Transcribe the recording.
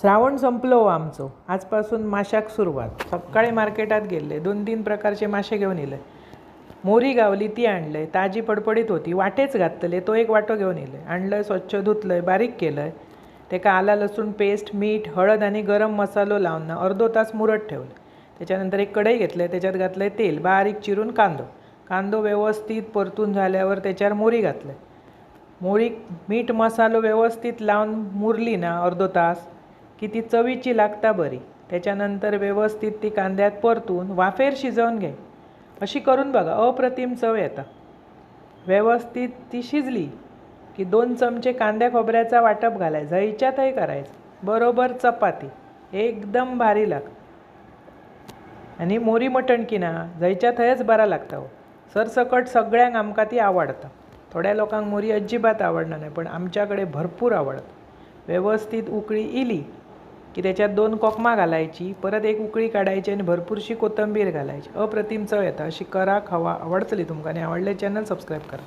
श्रावण संपलो हो आमचो. आजपासून माशाक सुरुवात. सकाळी मार्केटात गेले. दोन तीन प्रकारचे मासे घेऊन येले मोरी गावली ती आणलंय. ताजी पडपडीत होती. वाटेच घातले तो एक वाटो घेऊन येले आणलंय स्वच्छ धुतलंय बारीक केलंय. तेका आला लसूण पेस्ट मीठ हळद आणि गरम मसालो लावून ना अर्धो तास मुरत ठेवलं. त्याच्यानंतर एक कढई घेतलंय. त्याच्यात घातलंय तेल. बारीक चिरून कांदो. कांदो व्यवस्थित परतून झाल्यावर त्याच्यावर मोरी घातलंय. मोरीक मीठ मसालो व्यवस्थित लावून मुरली ना अर्धो तास. की ती चवीची लागता बरी. त्याच्यानंतर व्यवस्थित ती कांद्यात परतून वाफेर शिजवून घे. अशी करून बघा अप्रतिम चव येता. व्यवस्थित ती शिजली की दोन चमचे कांद्या खोबऱ्याचा वाटप घालायचा हिच्यातही करायचं. बरोबर चपाती एकदम भारी लागतं आणि मोरी मटण की ना जायच्या थंयच बरा लागता हो. सरसकट सगळ्यांक आमकां ती आवडता. थोड्या लोकांक मोरी अजिबात आवडना नाही पण आमच्याकडे भरपूर आवडतं. व्यवस्थित उकळी इली की त्याच्यात दोन कोकमा घालायची परत एक उकळी काढायची आणि भरपूरशी कोथंबीर घालायची. अप्रतिम चव येता. अशी करा खावा आवडतली तुमकां आणि आवडले चॅनल सबस्क्राईब करा.